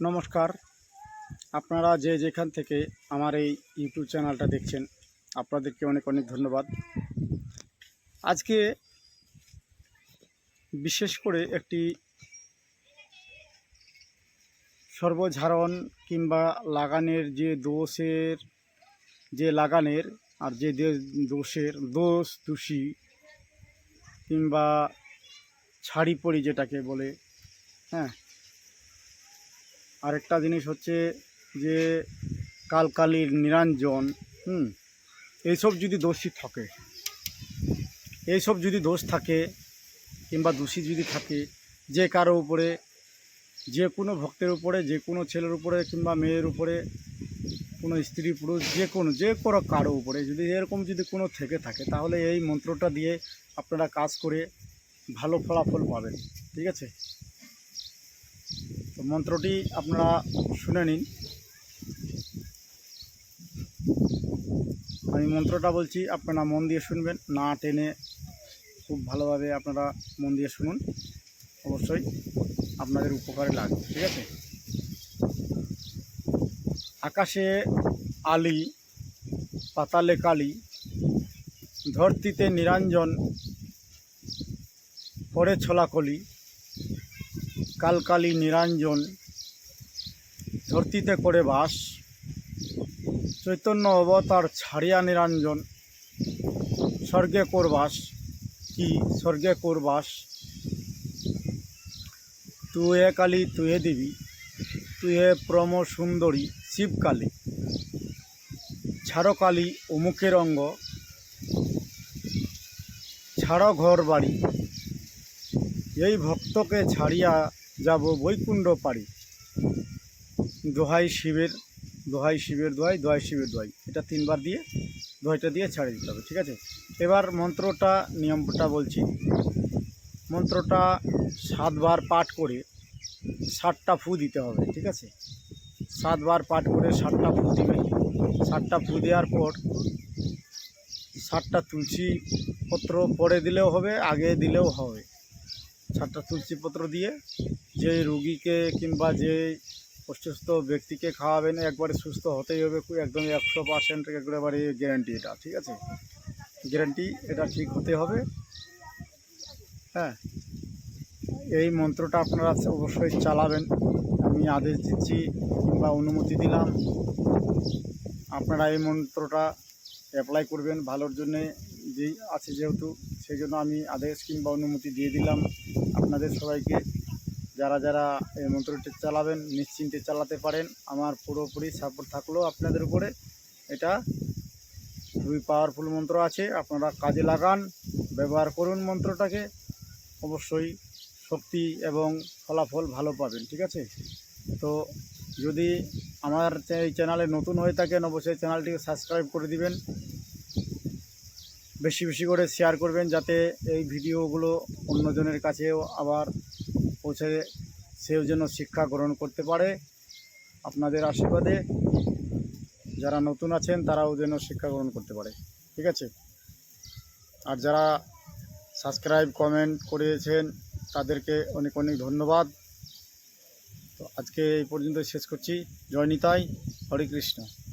নমস্কার। আপনারা যে যেখান থেকে আমার এই ইউটিউব চ্যানেলটা দেখছেন, আপনাদেরকে অনেক অনেক ধন্যবাদ। আজকে বিশেষ করে একটি সর্বঝারণ কিংবা লাগানের যে দোষের, যে লাগানের আর যে দোষের, দোষ দোষী কিংবা ছাড়ি পড়ি যেটাকে বলে হ্যাঁ আরেকটা জিনিস হচ্ছে যে কালকালির নিরঞ্জন, হুম, এইসব যদি দোষী থাকে, এইসব যদি দোষ থাকে, কিংবা দোষী যদি থাকে, যে কারও উপরে, যে কোনো ভক্তের উপরে, যে কোনো ছেলের উপরে, কিংবা মেয়ের উপরে, কোনো স্ত্রী, পুরুষ, যে কোনো যে কোনো কারও উপরে, যদি এরকম যদি কোনো থেকে থাকে, তাহলে এই মন্ত্রটা দিয়ে আপনারা কাজ করে ভালো ফলাফল পাবেন, ঠিক আছে? তো মন্ত্রটি আপনারা শুনে নিন। আমি মন্ত্রটা বলছি, আপনারা মন দিয়ে শুনবেন, না টেনে খুব ভালোভাবে আপনারা মন দিয়ে শুনুন। অবশ্যই আপনাদের উপকারে লাগবে, ঠিক আছে? আকাশে আলি, পাতালে কালি, ধরতিতে নিরঞ্জন, পরে ছোলাকলি কালকালি নিরঞ্জন, ধরতিতে করে বাস, চৈতন্য অবতার ছাড়িয়া নিরঞ্জন, স্বর্গে করবাস কি স্বর্গে করবাস তুয়ে কালী, তুয়ে দেবী, তুয়ে প্রম সুন্দরী, শিবকালী ছাড়ো কালী অমুকের অঙ্গ ছাড়ো ঘর বাড়ি, এই ভক্তকে ছাড়িয়া যাব বৈকুণ্ঠ পারি দোহাই শিবের দোহাই শিবের দোহাই দোহাই শিবের দোহাই। এটা তিনবার দিয়ে দোহাইটা দিয়ে ছাড়িয়ে দিতে হবে, ঠিক আছে? এবার মন্ত্রটা, নিয়মটা বলছি। মন্ত্রটা সাতবার পাঠ করে ষাটটা ফু দিতে হবে, ঠিক আছে? সাতবার পাঠ করে ষাটটা ফু দিবে। ষাটটা ফু দেওয়ার পর ষাটটা তুলসী পত্র পরে দিলেও হবে, আগে দিলেও হবে। সাতটা তুলসীপত্র দিয়ে যে রুগীকে কিংবা যে অসুস্থ ব্যক্তিকে খাওয়াবেন, একবারে সুস্থ হতেই হবে একদম একশো পার্সেন্ট একবারে গ্যারান্টি এটা, ঠিক আছে? গ্যারান্টি এটা ঠিক হতে হবে। হ্যাঁ। এই মন্ত্রটা আপনারা অবশ্যই চালাবেন। আমি আদেশ দিচ্ছি কিংবা অনুমতি দিলাম। আপনারা এই মন্ত্রটা অ্যাপ্লাই করবেন ভালোর জন্যে। যেই আছে যেহেতু সেই জন্য আমি আদেশ কিংবা অনুমতি দিয়ে দিলাম আপনাদের সবাইকে। যারা যারা এই মন্ত্রটি চালাবেন, নিশ্চিন্তে চালাতে পারেন, আমার পুরোপুরি সাপোর্ট থাকলেও আপনাদের উপরে। এটা খুবই পাওয়ারফুল মন্ত্র আছে, আপনারা কাজে লাগান, ব্যবহার করুন মন্ত্রটাকে। অবশ্যই শক্তি এবং ফলাফল ভালো পাবেন, ঠিক আছে? তো যদি আমার এই চ্যানেলে নতুন হয়ে থাকেন, অবশ্যই চ্যানেলটিকে সাবস্ক্রাইব করে দিবেন। বেশি বেশি করে শেয়ার করবেন যাতে এই ভিডিওগুলো অন্যজনের কাছেও আবার পৌঁছে সেও যেন শিক্ষা গ্রহণ করতে পারে। আপনাদের আশীর্বাদে যারা নতুন আছেন, তারাও যেন শিক্ষা গ্রহণ করতে পারে। ঠিক আছে? আর যারা সাবস্ক্রাইব কমেন্ট করেছেন, তাদেরকে অনেক অনেক ধন্যবাদ। তো আজকে এই পর্যন্ত শেষ করছি। জয় নিতাই। হরে কৃষ্ণ।